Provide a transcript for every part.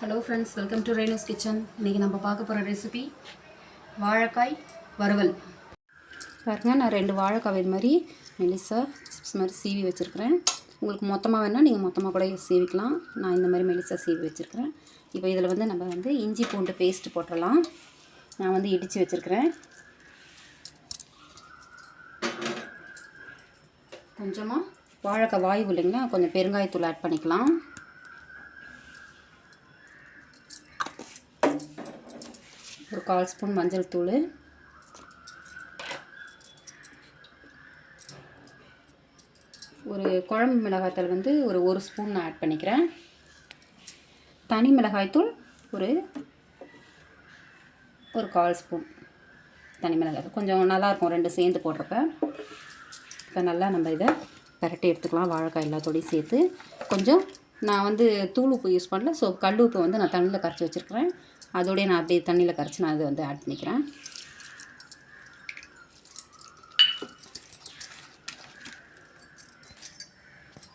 Hello friends welcome to Renu's kitchen இன்றைக்கி நம்ம பார்க்க போகிற ரெசிபி வாழைக்காய் வறுவல். பாருங்க நான் ரெண்டு வாழைக்காய் இது மாதிரி மெலிசா சிப்ஸ் மாதிரி சீவி வச்சுருக்கிறேன். உங்களுக்கு மொத்தமாக வேணால் நீங்கள் மொத்தமாக கூட சீவிக்கலாம். நான் இந்த மாதிரி மெலிசா சீவி வச்சுருக்கிறேன். இப்போ இதில் வந்து நம்ம வந்து இஞ்சி பூண்டு பேஸ்ட்டு போட்டுடலாம். நான் வந்து இடித்து வச்சுருக்கிறேன். கொஞ்சமாக வாழைக்காய் வாயு இல்லைங்களா கொஞ்சம் பெருங்காயத்தூள் ஆட் பண்ணிக்கலாம். ஒரு கால் ஸ்பூன் மஞ்சள் தூள். ஒரு குழம்பு மிளகாய்த்தூள் வந்து ஒரு ஒரு ஸ்பூன் நான் ஆட் பண்ணிக்கிறேன். தனி மிளகாய்த்தூள் ஒரு ஒரு கால் ஸ்பூன் தனி மிளகாய் கொஞ்சம் நல்லாயிருக்கும் ரெண்டு சேர்ந்து போடுறப்ப. இப்போ நல்லா நம்ம இதை பரட்டி எடுத்துக்கலாம். வாழைக்காய் எல்லாத்தோடையும் சேர்த்து. கொஞ்சம் நான் வந்து தூள் உப்பு யூஸ் பண்ணல. ஸோ கல் உப்பு வந்து நான் தண்ணியில் கரைச்சி வச்சுருக்கிறேன். அதோடய நான் அப்படியே தண்ணியில் கரைச்சி நான் அதை வந்து ஆட் பண்ணிக்கிறேன்.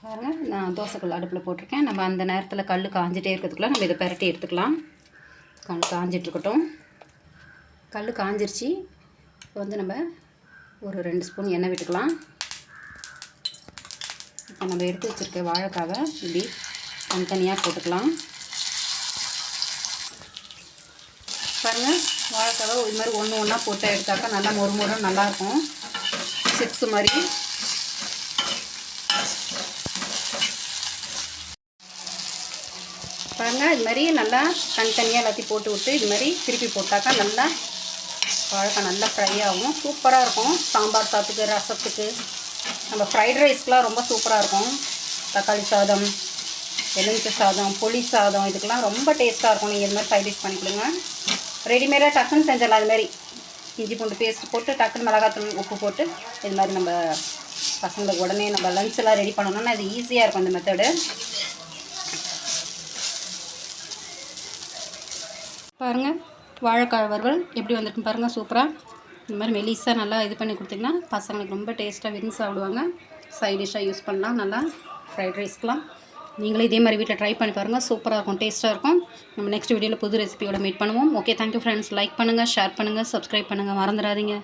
பாருங்க நான் தோசைக்கல் அடுப்பில் போட்டிருக்கேன். நம்ம அந்த நேரத்தில் கல் காஞ்சிட்டே இருக்கிறதுக்குள்ள நம்ம இதை பரட்டி எடுத்துக்கலாம். கல் காஞ்சிட்ருக்கட்டும் கல் காஞ்சிருச்சு. இப்போ வந்து நம்ம ஒரு ரெண்டு ஸ்பூன் எண்ணெய் விட்டுக்கலாம். இப்போ நம்ம எடுத்து வச்சுருக்க வாழைக்காவை இப்படி தனித்தனியாக போட்டுக்கலாம். பாருங்கள் வாழைக்காவை இது மாதிரி ஒன்று ஒன்றா போட்டு எடுத்தாக்கா நல்லா மொறு மொறு நல்லாயிருக்கும். சிப்ஸ் மாதிரி. பாருங்கள் இது மாதிரி நல்லா தனித்தனியாக எல்லாத்தையும் போட்டு விட்டு இது மாதிரி திருப்பி போட்டாக்கா நல்லா வாழைக்காய் நல்லா ஃப்ரை ஆகும். சூப்பராக இருக்கும். சாம்பார் சாத்துக்கு ரசத்துக்கு. நம்ம ஃப்ரைட் ரைஸ்க்கெலாம் ரொம்ப சூப்பராக இருக்கும். தக்காளி சாதம் எலுமிச்சை சாதம் புளி சாதம் இதுக்கெல்லாம் ரொம்ப டேஸ்ட்டாக இருக்கும். நீங்கள் இது மாதிரி ஃப்ரைட் ரைஸ் பண்ணிக்கொடுங்க ரெடிமேடாக டக்குன்னு செஞ்சிடலாம். அதுமாரி இஞ்சி பூண்டு பேஸ்ட் போட்டு டக்குன்னு மிளகாத்தூள் உப்பு போட்டு இது மாதிரி நம்ம பசங்களுக்கு உடனே நம்ம லஞ்ச் எல்லாம் ரெடி பண்ணணும்னா இது ஈஸியாக இருக்கும் இந்த மெத்தடு பாருங்கள் வாழைக்காய் வறுவல் எப்படி வந்திருக்குன்னு பாருங்கள் சூப்பராக இந்த மாதிரி மெலிசாக நல்லா இது பண்ணி கொடுத்தீங்கன்னா பசங்களுக்கு ரொம்ப டேஸ்ட்டாக விரும்பி சாப்பிடுவாங்க. சைட் டிஷ்ஷாக யூஸ் பண்ணலாம். நல்லா ஃப்ரைட் ரைஸ்க்கெலாம் நீங்களே இதே மாதிரி வீட்டில் ட்ரை பண்ணி பாருங்கள் சூப்பராக இருக்கும் டேஸ்ட்டாக இருக்கும். நம்ம நெக்ஸ்ட் வீடியோவில் புது ரெசிபியோட மீட் பண்ணுவோம். Okay thank you friends like பண்ணுங்கள் ஷேர் பண்ணுங்கள் சப்ஸ்கிரைப் பண்ணுங்கள் மறந்துடாதீங்க.